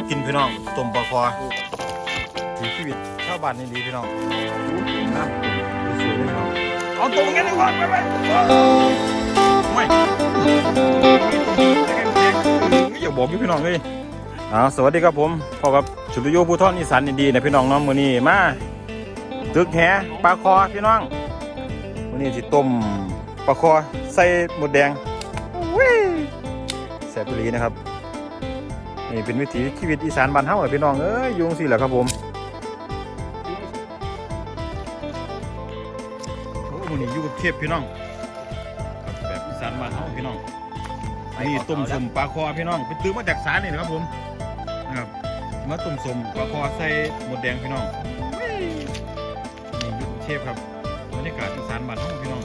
วกินพี่น้องต้มปลาคอถือชีวิตชาวบ้านนี่ดีพี่น้องนะสวยๆเลยพี่น้องเอาตรงกันดีกว่าไปไปไม่อย่าบอกพี่น้องเลยอ่าสวัสดีครับผมพ่อกับชุดโยผู้ทอนอีสานดีๆนะพี่น้องเน้องมื้อนี้มาตึกแหปลาคอพี่น้องมื้อนี้สิต้มปลาคอใส่หมดแดงอุ้ยแซ่บอีหลีนะครับ นี่เป็นวิถีชีวิตอีสานบ้านเฮาอะพี่น้องเอ้ยอยุงสิแหละครับผมโอ้มื้อนี้อยู่กับเชฟพี่น้องครับแบบอีสานบ้านเฮาพี่น้องอันนี้ต้มสมปลาคอพี่น้องไปตื้อมาจากสารนี่นะครับผมนะครับมาต้มสมปลาคอใส่หมดแดงพี่น้องนี่อยู่กับเชฟครับบรรยากาศอีสานบ้านเฮาพี่น้อง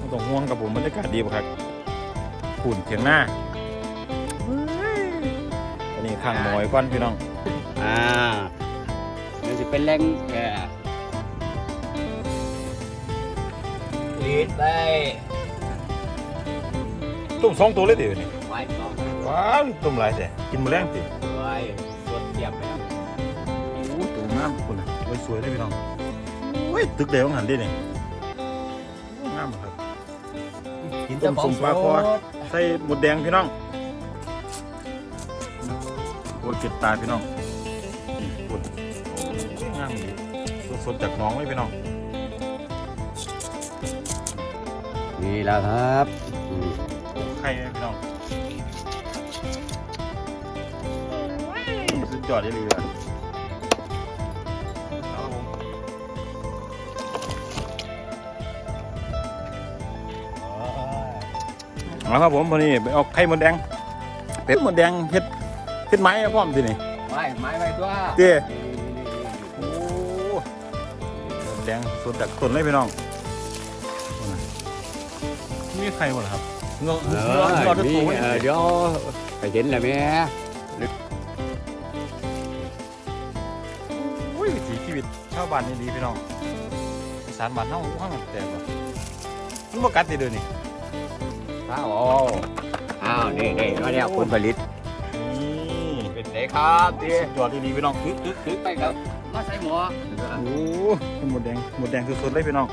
บ่ต้องห่วงครับผมบรรยากาศดีบ่ครับฝุ่นเถียงหน้าอันนี้ ข้างหมอยก้อนพี่น้อง อ่ามันจะเป็นแรงแก่ลีดไปต้มสองตัวเลยเดี๋ยวนี้ไว้ต่อว้าวต้มหลายแต่กินแมลงสิไว้ส่วนเทียบไปแล้วโอ้ตัวงามคนน่ะโอ้ยสวยเลยพี่น้องโอ้ยตึกเดียวหันดิเนี่ยโอ้งามครับกินต้มสมปลาคอใส่หมดแดงพี่น้อง โอ้ยเก็บตาพี่น้องนี่คุณโอ้ยงามดีสดๆจากหน้องเลยพี่น้องนี่แล้วครับอืมไข่เลยพี่น้องสุดยอดเลยเลยครับผมเอาครับผมวันนี้ไปเอาไข่มดแดงเป็ดมดแดงเฮ็ด เฮ็ดไม้พร้อมสินี่ไว้ไม้ไว้ตัวเจ้นี่นี่นี่โอ้มดแดงสดจากต้นเลยพี่น้องมีไข่หมดเหรอครับเงาะเอเงาะเงาะอทุกนี่ตัวเออเดี๋ยวไปเห็นแล้วแม่อุ้ยวิถีชีวิตชาวบ้านนี่ดีพี่น้องอีสานบ้านเฮาห้างแต่ว่ามันบ่กัดติเด้อนี่อ้าวอ้าวนี่นี่มาแล้วผลผลิตนี่ เป็นไงครับดีสุดยอดดีๆพี่น้องคึกคึกคึกไปครับมาใส่หมอโอ้เป็นหมดแดงหมดแดงสดๆเลยพี่น้อง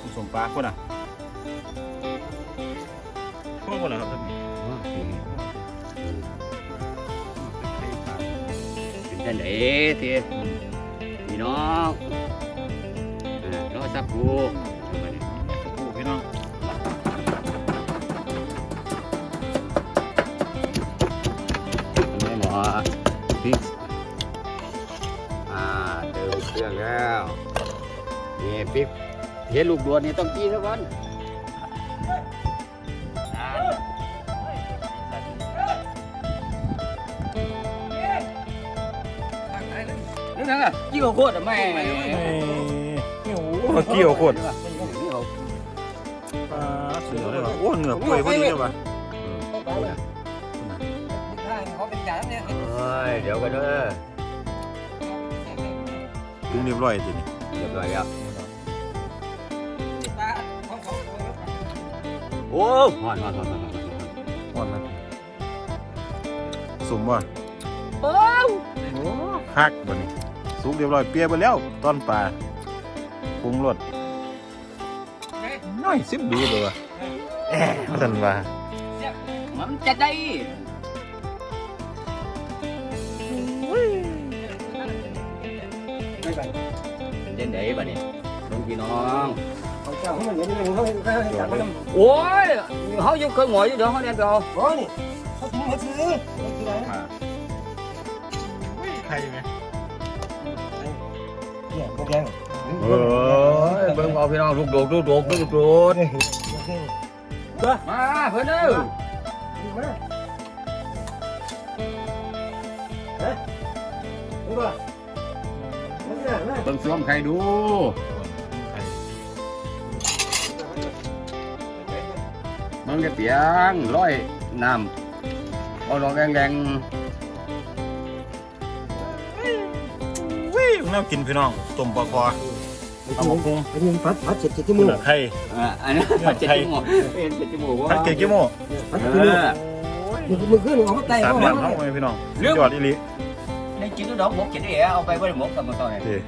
ผสมปลาคนอะพวกคนเหรอครับท่านเป็นจังไดทีพี่น้องอ่าน้องสับกูมานี่โอ้พี่น้อง พริกอ่าเติมเครื่องแล้วนี่พริกเห็นลูกดวนนี่ต้องกินทุกวันนี่นะกี่โคตรแม่เอ้ยนี่โอ้โหเกี่ยวโคตรปลาเสือเลยว่ะโอ้เหนือกล้วยพอดีเลยว่ะเขาเป็นจ่าเนี่ยเฮ้ ยเดี๋ยวกันเด้อถึงเรียบร้อยทีนี้เรียบร้อยแล้วตาของเขาโอ้ฮอนฮอนฮอนฮอนอ่อนนะสมว่ะโอ้โอ้ฮักบ่นี่สุกเรียบร้อยเปียไปแล้วตอนปลาปรุงรสน้อยซิบดูเลยว่ะแอะมาสันว่ามันจะได้ ไดบัดนี้ลุงพี่น้องเขาเจ้าเขาเหมือนอย่างนี้เขาเขาจับมันโอ้ยเขาอยู่เคยหงอยอยู่เดี๋ยวเขาเรียนไปเอาโอ้นี่เขาทิ้งมาซื้อมาซื้อไหนใครไหมเนี่ยพวกแดงเฮ้ยเบิ่งเอาพี่น้องลูกโดดลูกโดดลูกโดดมาเพิ่นเด้อมาเฮ้ย เบิ่งซ้อมใครดูมันจะเปียงร้อยน้ำเอาลงแดงๆแนวกินพี่น้องต้มปลาคอเอาหมูพุงอันนฟัดพัดเจ็ดเจ็ดที่มือไข่อันนี้พัดเจ็ดจิ้มือเป็นเจ็ดจิ้มือว่าพัดเจ็ดที่มือพัดที่มือมือขึ้นหัวเขาไตสามอย่างเงพี่น้องยอดอีลิ chính lúc đó một chính vậy á ông bay qua được một thằng một thôi. Này